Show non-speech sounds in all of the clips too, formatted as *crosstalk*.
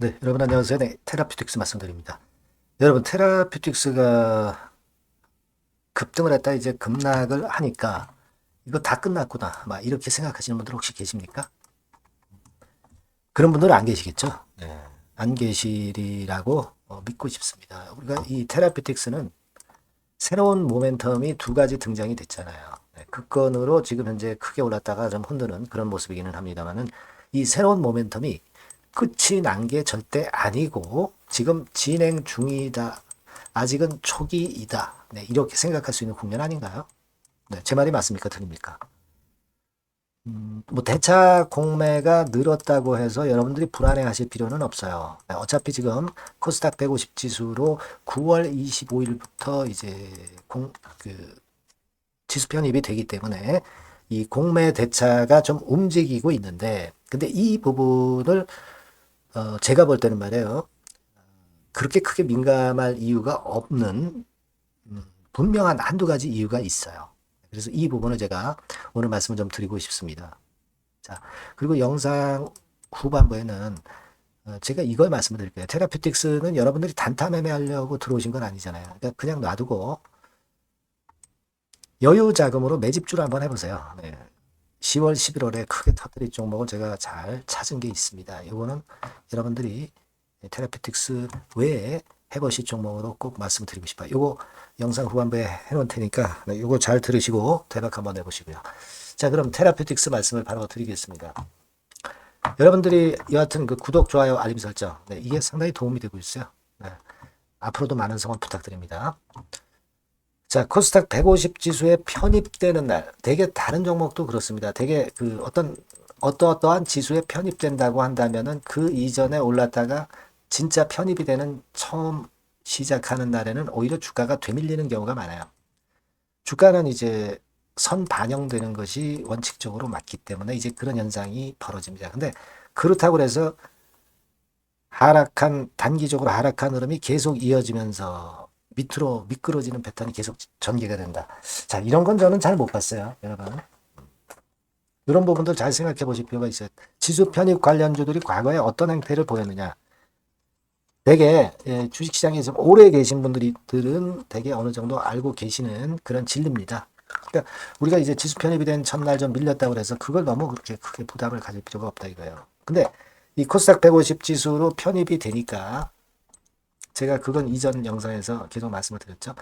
네, 여러분 안녕하세요. 네, 테라퓨틱스 말씀드립니다. 여러분, 테라퓨틱스가 급등을 했다 이제 급락을 하니까 이거 다 끝났구나. 막 이렇게 생각하시는 분들 혹시 계십니까? 그런 분들은 안 계시겠죠? 네, 안 계시리라고 어, 믿고 싶습니다. 우리가 이 테라퓨틱스는 새로운 모멘텀이 두 가지 등장이 됐잖아요. 네, 급건으로 지금 현재 크게 올랐다가 좀 흔드는 그런 모습이기는 합니다만은 이 새로운 모멘텀이 끝이 난 게 절대 아니고 지금 진행 중이다. 아직은 초기이다. 네, 이렇게 생각할 수 있는 국면 아닌가요? 네, 제 말이 맞습니까? 틀립니까? 음, 뭐 대차 공매가 늘었다고 해서 여러분들이 불안해 하실 필요는 없어요. 네, 어차피 지금 코스닥 150 지수로 9월 25일부터 이제 공, 그, 지수 편입이 되기 때문에 이 공매 대차가 좀 움직이고 있는데, 근데 이 부분을 어, 제가 볼 때는 말이에요. 그렇게 크게 민감할 이유가 없는 음, 분명한 한두 가지 이유가 있어요. 그래서 이 부분을 제가 오늘 말씀을 좀 드리고 싶습니다. 자, 그리고 영상 후반부에는 어, 제가 이걸 말씀을 드릴게요. 테라퓨틱스는 여러분들이 단타 매매하려고 들어오신 건 아니잖아요. 그러니까 그냥 놔두고 여유 자금으로 매집주를 한번 해보세요. 네. 10월, 11월에 크게 터뜨릴 종목을 제가 잘 찾은 게 있습니다. 이거는 여러분들이 테라피틱스 외에 해보실 종목으로 꼭 말씀드리고 싶어요. 이거 영상 후반부에 해놓을 테니까 이거 잘 들으시고 대박 한번 해보시고요. 자, 그럼 테라피틱스 말씀을 바로 드리겠습니다. 여러분들이 여하튼 그 구독, 좋아요, 알림 설정 네, 이게 상당히 도움이 되고 있어요. 네. 앞으로도 많은 성원 부탁드립니다. 자, 코스닥 150 지수에 편입되는 날, 되게 다른 종목도 그렇습니다. 되게 그 어떤 어떠어떠한 지수에 편입된다고 한다면은 그 이전에 올랐다가 진짜 편입이 되는 처음 시작하는 날에는 오히려 주가가 되밀리는 경우가 많아요. 주가는 이제 선 반영되는 것이 원칙적으로 맞기 때문에 이제 그런 현상이 벌어집니다. 근데 그렇다고 해서 하락한 단기적으로 하락한 흐름이 계속 이어지면서 밑으로 미끄러지는 패턴이 계속 전개가 된다. 자, 이런 건 저는 잘 못 봤어요, 여러분. 이런 부분들 잘 생각해 보실 필요가 있어요. 지수 편입 관련주들이 과거에 어떤 행태를 보였느냐. 되게 예, 주식시장에 좀 오래 계신 분들은 되게 어느 정도 알고 계시는 그런 진리입니다. 그러니까 우리가 이제 지수 편입이 된 첫날 좀 밀렸다고 해서 그걸 너무 그렇게 크게 부담을 가질 필요가 없다 이거예요. 근데 이 코스닥 150 지수로 편입이 되니까 제가 그건 이전 영상에서 계속 말씀을 드렸죠.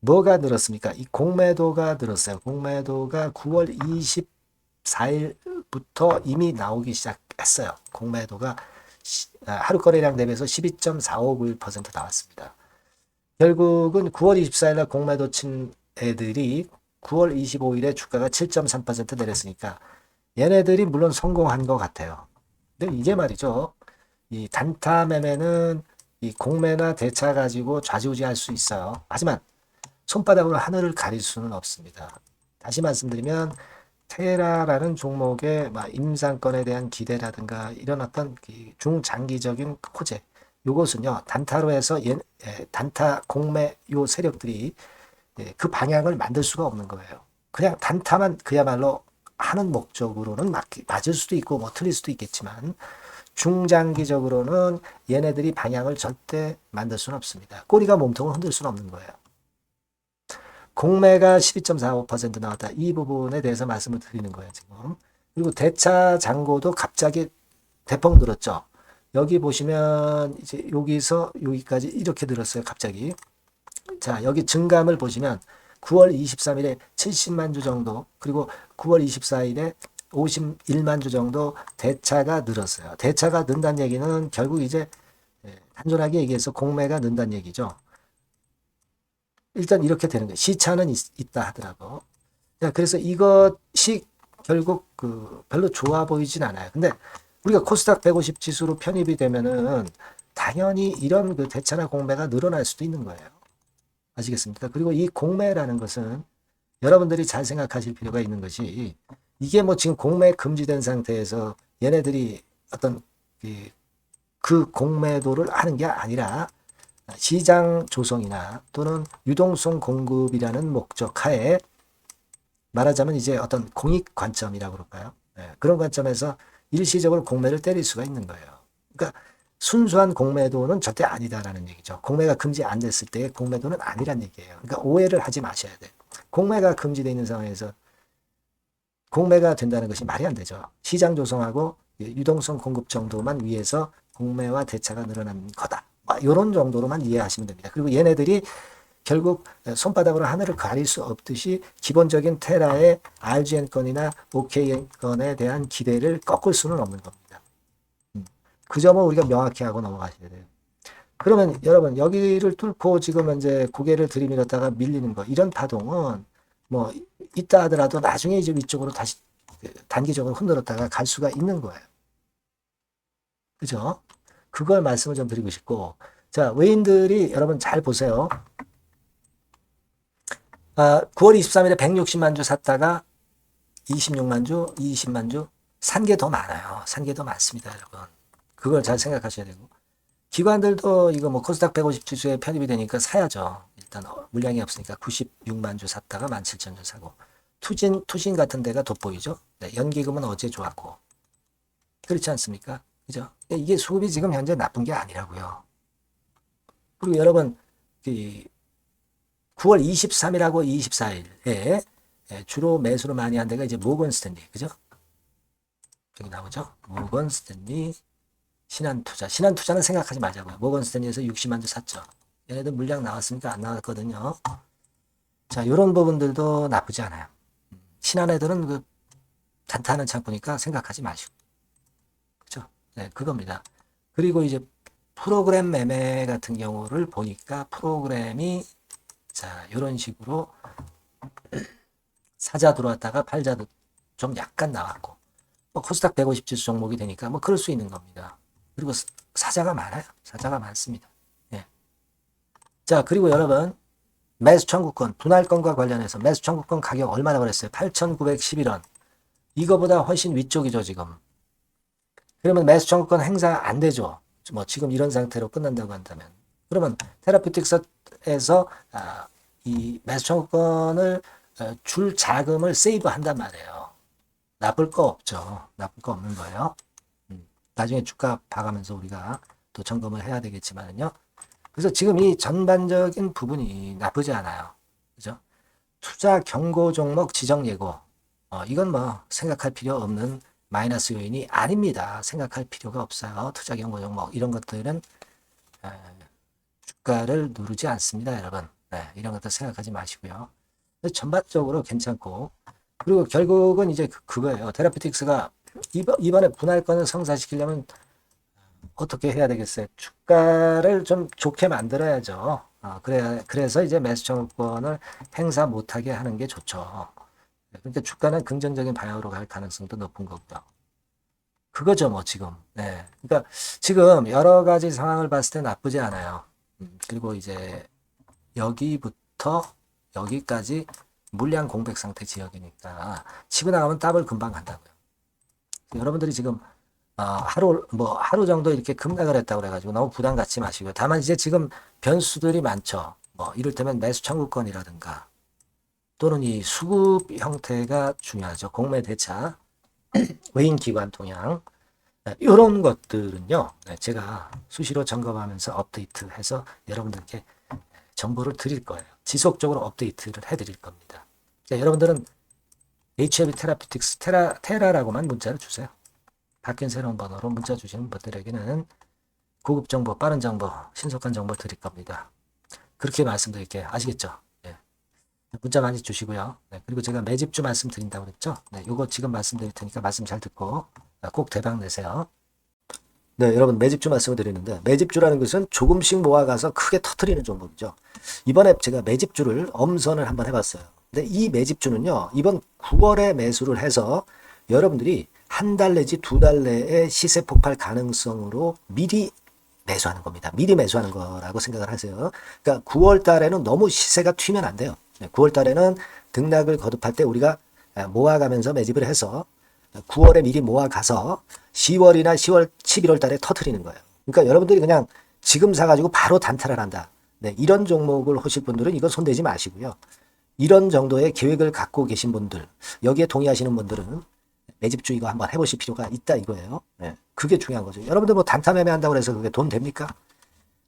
뭐가 늘었습니까? 이 공매도가 늘었어요. 공매도가 9월 24일부터 이미 나오기 시작했어요. 공매도가 아, 하루 거래량 대비해서 12.459% 나왔습니다. 결국은 9월 24일 날 공매도 친 애들이 9월 25일에 주가가 7.3% 내렸으니까 얘네들이 물론 성공한 것 같아요. 근데 이게 말이죠. 이 단타 매매는 이 공매나 대차 가지고 좌지우지할 수 있어요. 하지만 손바닥으로 하늘을 가릴 수는 없습니다. 다시 말씀드리면 테라라는 종목의 임상권에 대한 기대라든가 이런 어떤 중장기적인 호재 요것은요 단타로 해서 예, 단타 공매 요 세력들이 예, 그 방향을 만들 수가 없는 거예요. 그냥 단타만 그야말로 하는 목적으로는 맞, 맞을 수도 있고 뭐 틀릴 수도 있겠지만 중장기적으로는 얘네들이 방향을 절대 만들 수는 없습니다. 꼬리가 몸통을 흔들 수는 없는 거예요. 공매가 12.45% 나왔다. 이 부분에 대해서 말씀을 드리는 거예요, 지금. 그리고 대차 잔고도 갑자기 대폭 늘었죠. 여기 보시면 이제 여기서 여기까지 이렇게 늘었어요, 갑자기. 자, 여기 증감을 보시면 9월 23일에 70만 주 정도, 그리고 9월 24일에 51만 주 정도 대차가 늘었어요. 대차가 는다는 얘기는 결국 이제 예, 단순하게 얘기해서 공매가 는다는 얘기죠. 일단 이렇게 되는 거예요. 시차는 있, 다 하더라고. 자, 그래서 이것이 결국 그 별로 좋아 보이진 않아요. 근데 우리가 코스닥 150 지수로 편입이 되면은 당연히 이런 그 대차나 공매가 늘어날 수도 있는 거예요. 아시겠습니까? 그리고 이 공매라는 것은 여러분들이 잘 생각하실 필요가 있는 것이 이게 뭐 지금 공매 금지된 상태에서 얘네들이 어떤 그, 그 공매도를 하는 게 아니라 시장 조성이나 또는 유동성 공급이라는 목적 하에 말하자면 이제 어떤 공익 관점이라고 그럴까요? 네, 그런 관점에서 일시적으로 공매를 때릴 수가 있는 거예요. 그러니까 순수한 공매도는 절대 아니다라는 얘기죠. 공매가 금지 안 됐을 때 공매도는 아니란 얘기예요. 그러니까 오해를 하지 마셔야 돼. 공매가 금지되어 있는 상황에서 공매가 된다는 것이 말이 안 되죠. 시장 조성하고 유동성 공급 정도만 위해서 공매와 대차가 늘어난 거다. 이런 정도로만 이해하시면 됩니다. 그리고 얘네들이 결국 손바닥으로 하늘을 가릴 수 없듯이 기본적인 테라의 RGN 건이나 OK 건에 대한 기대를 꺾을 수는 없는 겁니다. 음. 그 점을 우리가 명확히 하고 넘어가셔야 돼요. 그러면 여러분 여기를 뚫고 지금 현재 고개를 들이밀었다가 밀리는 거 이런 파동은 뭐 있다 하더라도 나중에 이제 위쪽으로 다시 그 단기적으로 흔들었다가 갈 수가 있는 거예요. 그죠? 그걸 말씀을 좀 드리고 싶고 자 외인들이 여러분 잘 보세요. 아, 9월 23일에 160만 주 샀다가 26만 주, 20만 주, 산 게 더 많아요. 산 게 더 많습니다, 여러분. 그걸 잘 생각하셔야 되고. 기관들도 이거 뭐 코스닥 150 지수에 편입이 되니까 사야죠. 일단 어, 물량이 없으니까 96만 주 샀다가 17,000주 사고. 투진, 투신 같은 데가 돋보이죠. 네, 연기금은 어제 좋았고. 그렇지 않습니까? 그죠? 이게 수급이 지금 현재 나쁜 게 아니라고요. 그리고 여러분, 그 9월 23일하고 24일에 예, 주로 매수를 많이 한 데가 이제 모건 스탠리, 그죠? 여기 나오죠? 모건 스탠리, 신한투자. 신한투자는 생각하지 말자고요. 모건 스탠리에서 60만 주 샀죠. 얘네들 물량 나왔으니까 안 나왔거든요. 자, 이런 부분들도 나쁘지 않아요. 신한 애들은 그 단타는 창고니까 생각하지 마시고. 그죠? 네, 그겁니다. 그리고 이제 프로그램 매매 같은 경우를 보니까 프로그램이 자, 이런 식으로 *clears throat* 사자 들어왔다가 팔자도 좀 약간 나왔고, 뭐 코스닥 150 지수 종목이 되니까 뭐 그럴 수 있는 겁니다. 그리고 사자가 많아요. 사자가 많습니다. 예. 자, 그리고 여러분, 매수 청구권, 분할권과 관련해서 매수 청구권 가격 얼마나 그랬어요? 8,911원. 이거보다 훨씬 위쪽이죠, 지금. 그러면 매수 청구권 행사 안 되죠. 뭐 지금 이런 상태로 끝난다고 한다면. 그러면 테라피틱스에서 아, 이 매수 청구권을 어, 줄 자금을 세이브 한단 말이에요. 나쁠 거 없죠. 나쁠 거 없는 거예요. 음, 나중에 주가 봐가면서 우리가 또 점검을 해야 되겠지만요. 그래서 지금 이 전반적인 부분이 나쁘지 않아요. 그죠? 투자 경고 종목 지정 예고. 어, 이건 뭐 생각할 필요 없는 마이너스 요인이 아닙니다. 생각할 필요가 없어요. 투자 경고 종목 이런 것들은 에, 주가를 누르지 않습니다, 여러분. 네, 이런 것들 생각하지 마시고요. 전반적으로 괜찮고 그리고 결국은 이제 그, 거예요 테라피틱스가 이번, 이번 에 분할권을 성사시키려면 어떻게 해야 되겠어요? 주가를 좀 좋게 만들어야죠. 어, 그래, 그래서 이제 매수 청구권을 행사 못하게 하는 게 좋죠. 그러니까 주가는 긍정적인 방향으로 갈 가능성도 높은 거고요. 그거죠, 뭐, 지금. 네. 그러니까 지금 여러 가지 상황을 봤을 때 나쁘지 않아요. 음, 그리고 이제 여기부터 여기까지 물량 공백 상태 지역이니까 치고 나가면 더블 금방 간다고요. 여러분들이 지금 어, 하루 뭐 하루 정도 이렇게 급락을 했다고 그래가지고 너무 부담 갖지 마시고요. 다만 이제 지금 변수들이 많죠. 뭐 이를테면 매수 청구권이라든가 또는 이 수급 형태가 중요하죠. 공매 대차, *clears throat* 외인 기관 동향 이런 것들은요. 네, 제가 수시로 점검하면서 업데이트해서 여러분들께 정보를 드릴 거예요. 지속적으로 업데이트를 해드릴 겁니다. 자, 여러분들은 HLB 테라피틱스 테라 테라라고만 문자를 주세요. 바뀐 새로운 번호로 문자 주시는 분들에게는 고급 정보, 빠른 정보, 신속한 정보를 드릴 겁니다. 그렇게 말씀드릴게요. 아시겠죠? 네. 문자 많이 주시고요. 네. 그리고 제가 매집주 말씀드린다고 그랬죠? 네. 요거 지금 말씀드릴 테니까 말씀 잘 듣고 꼭 대박 내세요. 네, 여러분 매집주 말씀을 드리는데 매집주라는 것은 조금씩 모아가서 크게 터트리는 종목이죠. 이번에 제가 매집주를 엄선을 한번 해봤어요. 근데 이 매집주는요, 이번 9월에 매수를 해서 여러분들이 한 달 내지 두 달 내에 시세 폭발 가능성으로 미리 매수하는 겁니다. 미리 매수하는 거라고 생각을 하세요. 그러니까 9월 달에는 너무 시세가 튀면 안 돼요. 9월 달에는 등락을 거듭할 때 우리가 모아가면서 매집을 해서 9월에 미리 모아가서 10월이나 10월, 11월 달에 터트리는 거예요. 그러니까 여러분들이 그냥 지금 사가지고 바로 단타를 한다. 네, 이런 종목을 하실 분들은 이거 손대지 마시고요. 이런 정도의 계획을 갖고 계신 분들, 여기에 동의하시는 분들은 매집주 이거 한번 해보실 필요가 있다 이거예요. 예. 그게 중요한 거죠. 여러분들 뭐 단타 매매한다고 해서 그게 돈 됩니까?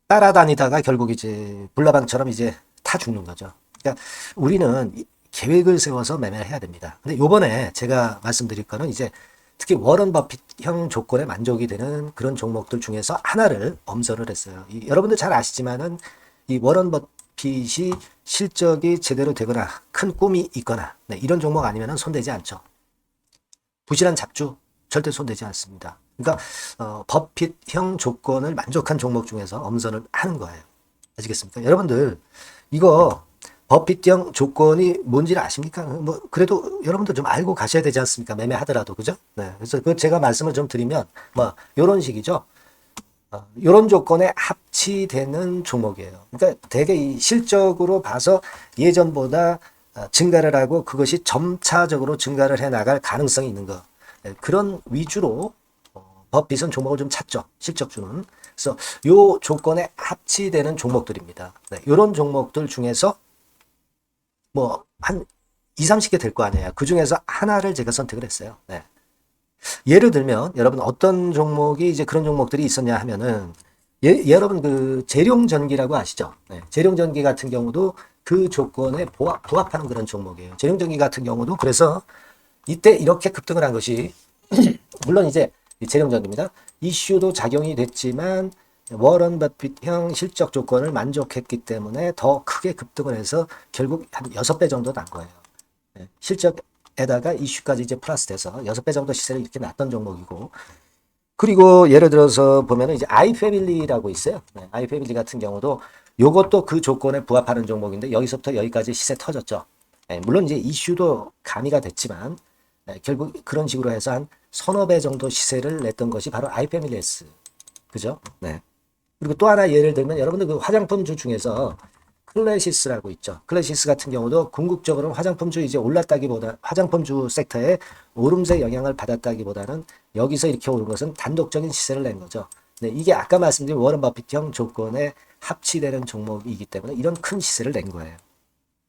따라다니다가 결국 이제 불나방처럼 이제 타 죽는 거죠. 그러니까 우리는 이- 계획을 세워서 매매를 해야 됩니다. 근데 요번에 제가 말씀드릴 거는 이제 특히 워런 버핏형 조건에 만족이 되는 그런 종목들 중에서 하나를 엄선을 했어요. 이, 여러분들 잘 아시지만은 이 워런 버 핏이 실적이 제대로 되거나 큰 꿈이 있거나 네, 이런 종목 아니면은 손대지 않죠. 부실한 잡주 절대 손대지 않습니다. 그러니까 어, 버핏형 조건을 만족한 종목 중에서 엄선을 하는 거예요. 아시겠습니까? 여러분들 이거 버핏형 조건이 뭔지를 아십니까? 뭐 그래도 여러분들 좀 알고 가셔야 되지 않습니까? 매매하더라도 그죠? 네. 그래서 그 제가 말씀을 좀 드리면 뭐 이런 식이죠. 어, 이런 조건에 합치되는 종목이에요. 그러니까 이 실적으로 봐서 예전보다 어, 증가를 하고 그것이 점차적으로 증가를 해 나갈 가능성이 있는 거. 네, 그런 위주로 어, 버핏은 종목을 좀 찾죠. 실적주는. 그래서 요 조건에 합치되는 종목들입니다. 네, 이런 종목들 중에서 뭐 한 2, 30개 될 거 아니에요. 그 중에서 하나를 제가 선택을 했어요. 네. 예를 들면 여러분 어떤 종목이 이제 그런 종목들이 있었냐 하면은 예, 여러분 그 재룡전기라고 아시죠? 네, 재룡전기 같은 경우도 그 조건에 부합, 부합하는 그런 종목이에요. 재룡전기 같은 경우도 그래서 이때 이렇게 급등을 한 것이 *clears throat* 물론 이제 이 재룡전기입니다. 이슈도 작용이 됐지만 워런 버핏형 실적 조건을 만족했기 때문에 더 크게 급등을 해서 결국 한 6배 정도 난 거예요. 네, 실적 에다가 이슈까지 이제 플러스 돼서 6배 정도 시세를 이렇게 났던 종목이고 그리고 예를 들어서 보면은 이제 아이패밀리라고 있어요. 네, 아이패밀리 같은 경우도 요것도 그 조건에 부합하는 종목인데 여기서부터 여기까지 시세 터졌죠. 네, 물론 이제 이슈도 가미가 됐지만 네, 결국 그런 식으로 해서 한 서너 배 정도 시세를 냈던 것이 바로 아이패밀리스. 그죠? 네. 그리고 또 하나 예를 들면 여러분들 그 화장품 주 중에서 클래시스라고 있죠. 클래시스 같은 경우도 궁극적으로 화장품주 이제 올랐다기보다 화장품주 섹터에 오름세 영향을 받았다기보다는 여기서 이렇게 오른 것은 단독적인 시세를 낸 거죠. 네, 이게 아까 말씀드린 워런 버핏형 조건에 합치되는 종목이기 때문에 이런 큰 시세를 낸 거예요.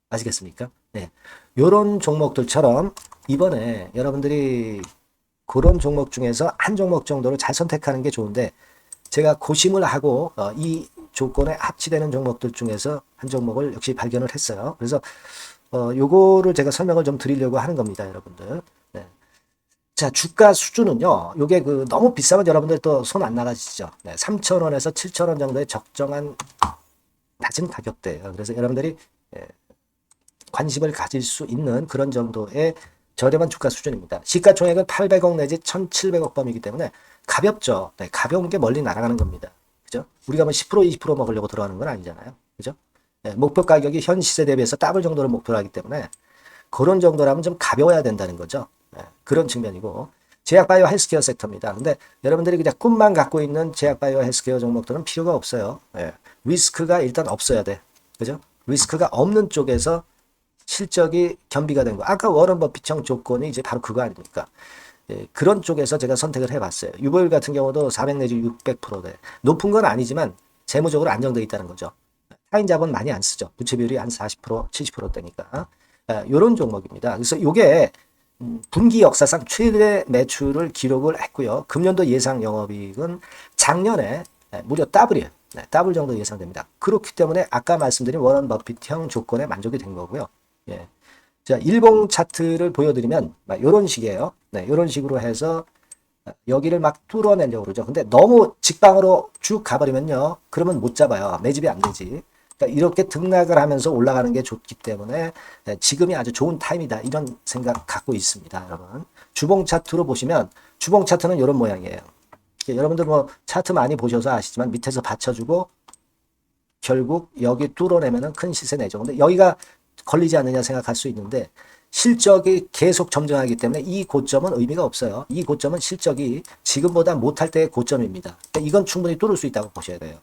아시겠습니까? 네. 요런 종목들처럼 이번에 여러분들이 그런 종목 중에서 한 종목 정도를 잘 선택하는 게 좋은데 제가 고심을 하고 어, 이 조건에 합치되는 종목들 중에서 한 종목을 역시 발견을 했어요. 그래서 어, 요거를 제가 설명을 좀 드리려고 하는 겁니다, 여러분들. 네. 자, 주가 수준은요. 요게 그 너무 비싸면 여러분들 또 손 안 나가시죠. 네, 3,000원에서 7,000원 정도의 적정한 낮은 가격대예요. 그래서 여러분들이 예, 관심을 가질 수 있는 그런 정도의 저렴한 주가 수준입니다. 시가총액은 800억 내지 1,700억 범이기 때문에 가볍죠. 네, 가벼운 게 멀리 날아가는 겁니다. 그죠? 우리가 뭐 10% 20% 먹으려고 들어가는 건 아니잖아요. 그죠? 네, 목표 가격이 현 시세 대비해서 더블 정도를 목표로 하기 때문에 그런 정도라면 좀 가벼워야 된다는 거죠. 네, 그런 측면이고 제약바이오 헬스케어 섹터입니다. 근데 여러분들이 그냥 꿈만 갖고 있는 제약바이오 헬스케어 종목들은 필요가 없어요. 네, 리스크가 일단 없어야 돼. 그죠? 리스크가 없는 쪽에서 실적이 겸비가 된 거. 아까 워런 버핏형 조건이 이제 바로 그거 아닙니까? 예, 그런 쪽에서 제가 선택을 해봤어요. 유보율 같은 경우도 400 내지 600%대. 높은 건 아니지만 재무적으로 안정돼 있다는 거죠. 타인 자본 많이 안 쓰죠. 부채 비율이 한 40%, 70%대니까. 이런 종목입니다. 그래서 이게 음, 분기 역사상 최대 매출을 기록을 했고요. 금년도 예상 영업이익은 작년에 예, 무려 더블이에요. 네, 더블 정도 예상됩니다. 그렇기 때문에 아까 말씀드린 워런 버핏형 조건에 만족이 된 거고요. 예. 자, 일봉 차트를 보여드리면 이런 식이에요. 네, 이런 식으로 해서 여기를 막 뚫어내려고 그러죠. 근데 너무 직방으로 쭉 가버리면요. 그러면 못 잡아요. 매집이 안 되지. 그러니까 이렇게 등락을 하면서 올라가는 게 좋기 때문에 네, 지금이 아주 좋은 타임이다. 이런 생각 갖고 있습니다. 여러분. 주봉 차트로 보시면 주봉 차트는 이런 모양이에요. 여러분들 뭐 차트 많이 보셔서 아시지만 밑에서 받쳐주고 결국 여기 뚫어내면은 큰 시세 내죠. 근데 여기가 걸리지 않느냐 생각할 수 있는데 실적이 계속 점증하기 때문에 이 고점은 의미가 없어요. 이 고점은 실적이 지금보다 못할 때의 고점입니다. 그러니까 이건 충분히 뚫을 수 있다고 보셔야 돼요.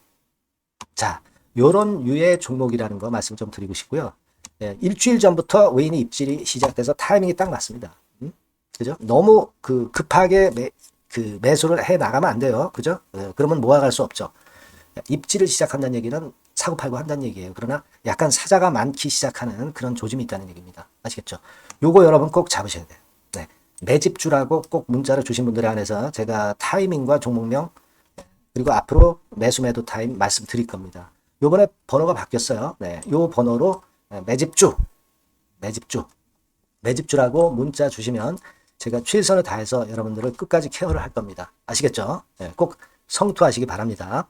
자, 요런 유의 종목이라는 거 말씀 좀 드리고 싶고요. 예, 일주일 전부터 외인이 입질이 시작돼서 타이밍이 딱 맞습니다. 음? 그죠? 너무 그 급하게 매, 그 매수를 해 나가면 안 돼요. 그죠? 예, 그러면 모아갈 수 없죠. 입지를 시작한다는 얘기는 사고 팔고 한다는 얘기예요. 그러나 약간 사자가 많기 시작하는 그런 조짐이 있다는 얘기입니다. 아시겠죠? 요거 여러분 꼭 잡으셔야 돼요. 네. 매집주라고 꼭 문자를 주신 분들에 한해서 제가 타이밍과 종목명 그리고 앞으로 매수 매도 타임 말씀드릴 겁니다. 요번에 번호가 바뀌었어요. 네, 요 번호로 매집주, 매집주, 매집주라고 문자 주시면 제가 최선을 다해서 여러분들을 끝까지 케어를 할 겁니다. 아시겠죠? 네, 꼭 성투하시기 바랍니다.